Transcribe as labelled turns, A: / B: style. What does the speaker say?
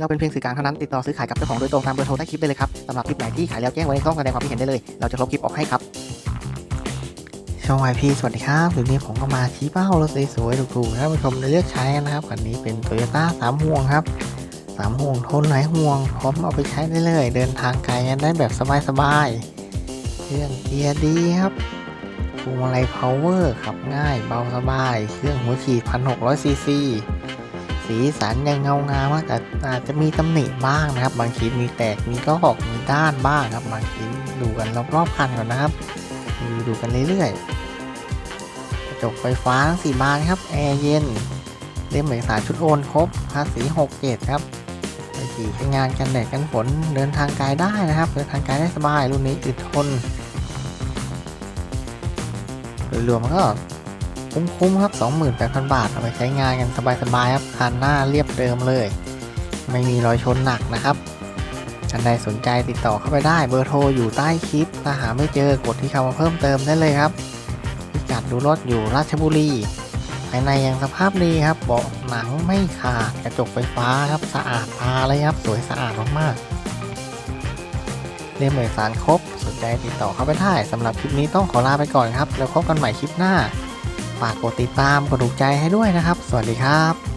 A: เราเป็นเพียงสื่อกลางเท่านั้นติดต่อซื้อขายกับเจ้าของโดยตรงตามเบอร์โทรใต้คลิปได้เลยครับสำหรับคลิปไหนที่ขายแล้วแจ้งไว้ในช่องแสดงความคิดเห็นได้เลย เราจะลบคลิปออกให้ครับช่องไอพีสวัสดีครับวันนี้ผมก็มาชี้เป้ารถสวยๆถูกๆให้ท่านผู้ชมได้เลือกใช้นะครับคันนี้เป็น t o y ยต้าสามห่วงครับสามห่วงทนหลายห่วงพร้อมเอาไปใช้ได้เลย เดินทางไกลได้แบบสบายๆเครื่องเกียร์ดีครับพวงมาลัยพาวเวอร์ขับง่ายเบาสบาย เครื่องหัวฉีด1,600ซีซี สีสันยังเงางามมากแต่อาจจะมีตำหนิบ้างนะครับ บางชิ้นมีแตกมีก็หอกมีด้านบ้างครับ บางชิ้นดูกันรอบๆคันก่อนนะครับรีวิวดูกันเรื่อยๆกระจกไฟฟ้าทั้ง4บานครับแอร์เย็นเล่มเอกสารชุดโอนครบภาษี6เกตครับไปขี่ใช้งานกันแดดกันฝนเดินทางไกลได้นะครับ เดินทางไกลได้สบายรุ่นนี้อึดทนโดยรวมมันก็ คุ้มๆครับ 28,000 บาท เอาไปใช้งานกันสบายๆครับคันหน้าเรียบเดิมเลย ไม่มีรอยชนหนักนะครับท่านใดสนใจติดต่อเข้าไปได้เบอร์โทรอยู่ใต้คลิป ถ้าหาไม่เจอกดที่คำว่าเพิ่มเติมได้เลยครับพิกัดดูรถอยู่ราชบุรีภายในยังสภาพดีครับเบาะหนังไม่ขาดกระจกไฟฟ้าครับสะอาดตาเลยครับ สวยสะอาดมากๆเรียมเอกสารครบ สนใจติดต่อเข้าไปได้สำหรับคลิปนี้ต้องขอลาไปก่อนครับ แล้วพบกันใหม่คลิปหน้า ฝากกดติดตามกดถูกใจให้ด้วยนะครับ สวัสดีครับ